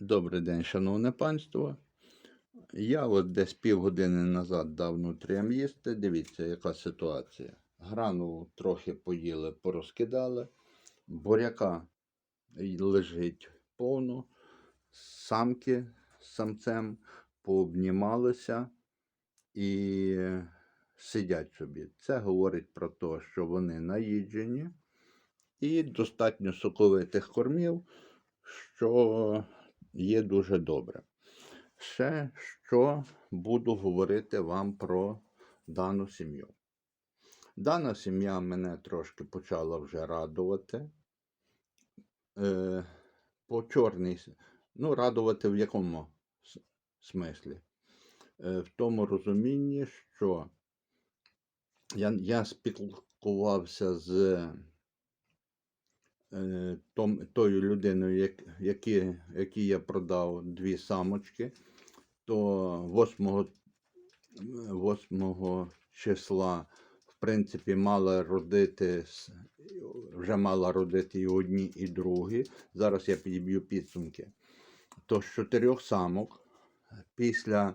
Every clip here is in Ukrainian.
Добрий день, шановне панство. Я от десь півгодини назад дав нутріям їсти. Дивіться, яка ситуація. Грану трохи поїли, порозкидали. Буряка лежить повно. Самки з самцем пообнімалися і сидять собі. Це говорить про те, що вони наїджені і достатньо соковитих кормів, що є дуже добре. Ще що буду говорити вам про дану сім'ю. Дана сім'я мене трошки почала вже радувати. Е, по чорній, ну, радувати в якому смислі? Е, в тому розумінні, що я, я спілкувався з тою людиною, як, які, я продав дві самочки, то 8, 8 числа, в принципі, мала родити, вже мала родити і одні, і другі. Зараз я підіб'ю підсумки. То з чотирьох самок після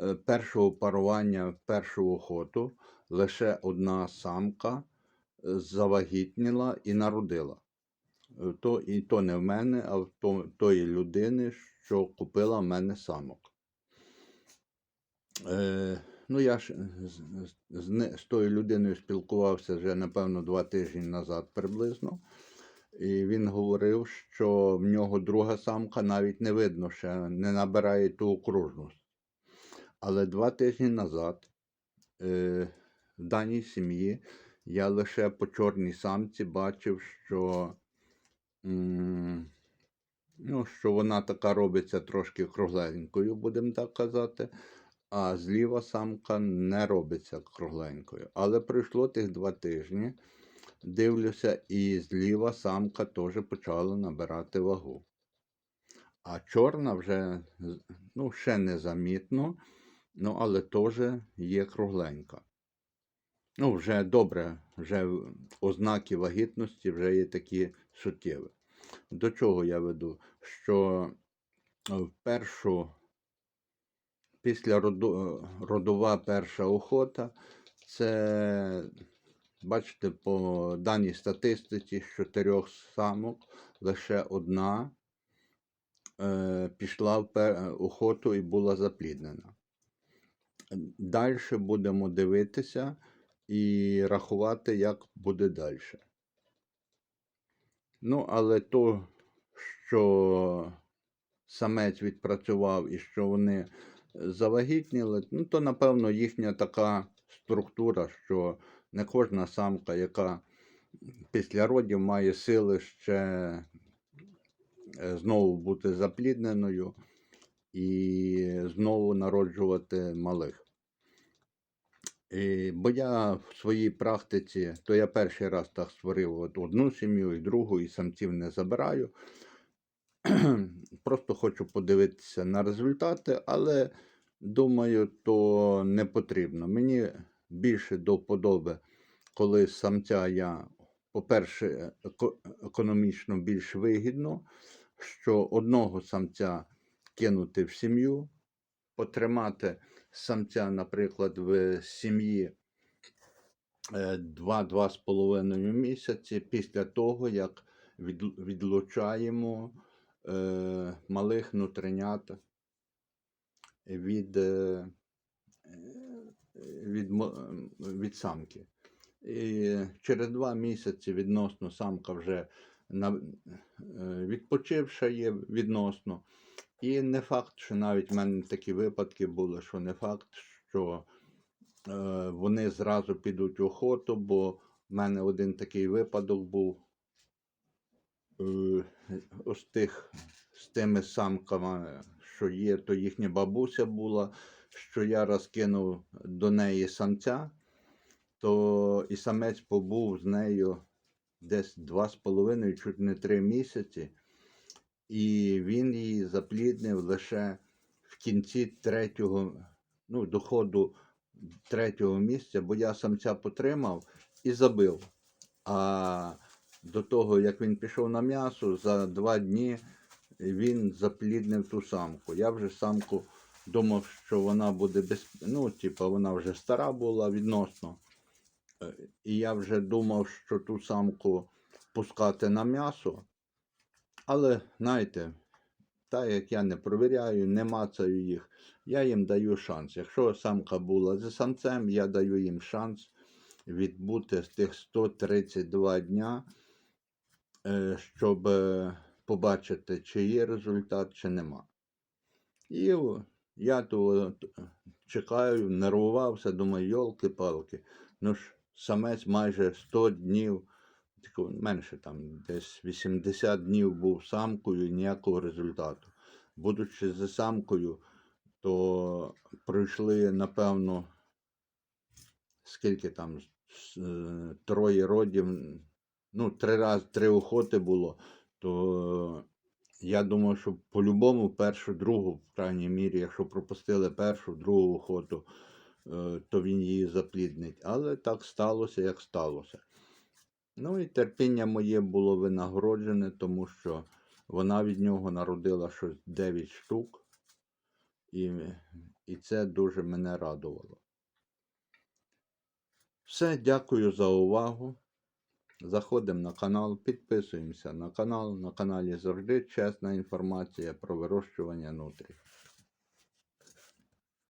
е, першого парування, першого охоту, лише одна самка е, завагітніла і народила. Е, То, і то не в мене, а в то, тої людини, що купила в мене самок. Е, ну, я ж з, з, з, з тою людиною спілкувався вже, напевно, два тижні назад приблизно. І він говорив, що в нього друга самка навіть не видно, ще не набирає ту окружність. Але два тижні назад е, в даній сім'ї я лише по чорній самці бачив, що, ну, що вона така робиться трошки кругленькою, будемо так казати, а зліва самка не робиться кругленькою. Але пройшло тих два тижні. Дивлюся, і зліва самка теж почала набирати вагу. А чорна вже ну, ще незамітно, ну, але теж є кругленька. Ну, вже добре, вже ознаки вагітності вже є такі суттєві. До чого я веду? Що е, в першу, після роду, е, родова перша охота, це, бачите, по даній статистиці з чотирьох самок лише одна е, пішла в пе- охоту і була запліднена. Далі будемо дивитися і рахувати, як буде далі. Ну, але то, що самець відпрацював і що вони завагітніли, ну, то, напевно, їхня така структура, що не кожна самка, яка після родів має сили ще е, знову бути заплідненою і знову народжувати малих. І, бо я в своїй практиці, то я перший раз так створив от одну сім'ю і другу, і самців не забираю. Просто хочу подивитися на результати, але думаю, то не потрібно. Мені більше до вподоби, коли самця я, по-перше, еко- економічно більш вигідно, що одного самця кинути в сім'ю, потримати самця, наприклад, в сім'ї 2-2,5 місяці після того, як відлучаємо е, малих нутринят від, е, від, від самки. І через два місяці відносно самка вже е, відпочивша є відносно. І не факт, що навіть в мене такі випадки були, що не факт, що е, вони зразу підуть в охоту, бо в мене один такий випадок був е, ось тих, з тими самками, що є, то їхня бабуся була, що я розкинув до неї самця, то і самець побув з нею десь два з половиною, чуть не три місяці, і він її запліднив лише в кінці третього, ну, доходу третього місця, бо я самця потримав і забив. А до того, як він пішов на м'ясо, за два дні він запліднив ту самку. Я вже самку думав, що вона буде без. Ну, типа, вона вже стара була відносно. Е, І я вже думав, що ту самку пускати на м'ясо. Але, знаєте, так як я не провіряю, не мацаю їх, я їм даю шанс. Якщо самка була за самцем, я даю їм шанс відбути з тих 132 дня, е, щоб е, побачити, чи є результат, чи нема. І я то е, чекаю, нервувався, думаю, йолки-палки. Ну ж, самець майже 100 днів, менше там, десь 80 днів був самкою, і ніякого результату. Будучи за самкою, то пройшли, напевно, скільки там, е, троє родів, ну, три рази, три охоти було, то я думав, що по-любому першу, другу, в крайній мірі, якщо пропустили першу, другу охоту, е, то він її запліднить. Але так сталося, як сталося. Ну і терпіння моє було винагороджене, тому що вона від нього народила щось 9 штук, і, і це дуже мене радувало. Все, дякую за увагу. Заходимо на канал, підписуємося на канал. На каналі завжди чесна інформація про вирощування нутрій.